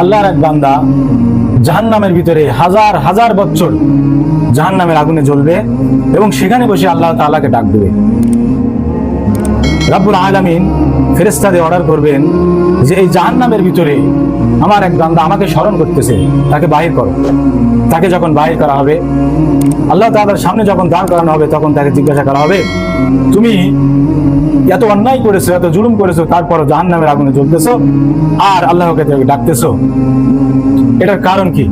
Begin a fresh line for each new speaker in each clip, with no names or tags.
আল্লাহর এক বান্দা জাহান নামের ভিতরে হাজার হাজার বছর জাহান নামের আগুনে জ্বলবে এবং সেখানে বসে আল্লাহ তালাকে ডাক দেবে। রাব্বুল আলামিন ফেরেস্তাদের অর্ডার করবেন যে, এই জাহান নামের ভিতরে আমার এক বান্দা আমাকে স্মরণ করতেছে, তাকে বাহির করো। তাকে যখন বাহির করা হবে আল্লাহ তাআলার সামনে যখন দাঁড় করানো হবে, তখন তাকে জিজ্ঞাসা করা হবে, তুমি এত অন্যায় করেছ, এত জুলুম করেছ তারপরও জাহান্নামের আগুনে জ্বলতেছো আর আল্লাহকে ডাকতেছো? এটার কারণ কি?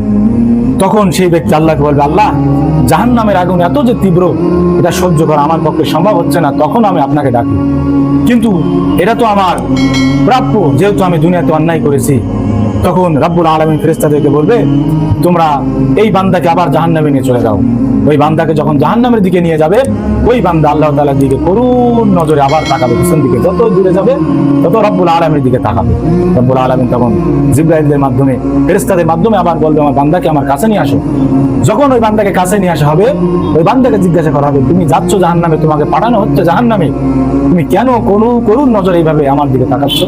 তখন সেই ব্যক্তি আল্লাহকে বলবে, আল্লাহ জাহান নামের আগুন এত যে তীব্র, এটা সহ্য করা আমার পক্ষে সম্ভব হচ্ছে না, তখন আমি আপনাকে ডাকি। কিন্তু এটা তো আমার প্রাপ্য, যেহেতু আমি দুনিয়াতে অন্যায় করেছি। তখন রাব্বুল আলমী ফেরেস্তাদেরকে বলবে, তোমরা এই বান্দাকে আবার জাহান নামে নিয়ে চলে যাও। ওই বান্দাকে যখন জাহান নামের দিকে নিয়ে যাবে, ওই বান্দা আল্লাহ তালার দিকে করুণ নজরে আবার তাকাবে, পিছন দিকে যত দূরে যাবে, তত রব্বুল আলমের দিকে তাকাবে। রব্বুল আলমিন তখন জিব্রাইলদের মাধ্যমে ফেরেস্তাদের মাধ্যমে আবার বলবে, আমার বান্দাকে আমার কাছে নিয়ে আসো। যখন ওই বান্দাকে কাছে নিয়ে আসা হবে, ওই বান্দাকে জিজ্ঞাসা করা হবে, তুমি যাচ্ছ জাহান নামে তোমাকে পাঠানো হচ্ছে জাহান নামে তুমি কেন কোনো করুণ নজরে এইভাবে আমার দিকে তাকাচ্ছ?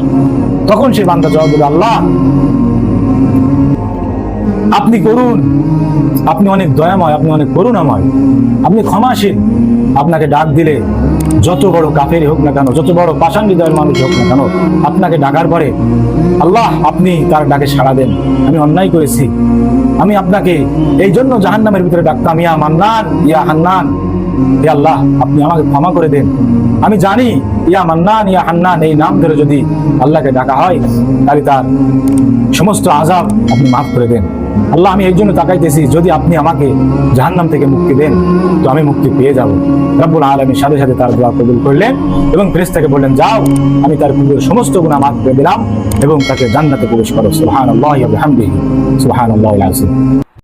তখন সেই বান্দা জবাব দিল, আল্লাহ আপনি করুন। আপনি অনেক দয়াময়, আপনি অনেক করুণাময়। আপনি ক্ষমাশীল। আপনাকে ডাক দিলে যত বড় কাফেরই হোক না কেন, যত বড় পাষাণ হৃদয়ের মানুষ হোক না কেন, আপনাকে ডাকার পরে আল্লাহ আপনি তার ডাকে সাড়া দেন। আমি অন্যায় করেছি। আমি আপনাকে এই জন্য জাহান্নামের ভিতরে ডাকতাম, ইয়া মান্নান, ইয়া হান্নান, হে আল্লাহ, আপনি আমাকে ক্ষমা করে দেন। আমি জানি, ইয়া মান্নান, ইয়া হান্নান, এই নাম ধরে যদি আল্লাহকে ডাকা হয়, তাহলে তার সমস্ত আজাব আপনি মাফ করে দেন। আল্লাহ, আমি এই জন্য তাকাইতেছি, যদি আপনি আমাকে জাহান্নাম থেকে মুক্তি দেন, তো আমি মুক্তি পেয়ে যাব। রব্বুল আলমীর সাথে সাথে তার দোয়া কবুল করলেন এবং ফেরেশতাকে বললেন, যাও, আমি তার পূর্বের সমস্ত গুণা করে দিলাম এবং তাকে জান্নাতে প্রবেশ করো। সুহান আল্লাহ সুহান আযীম।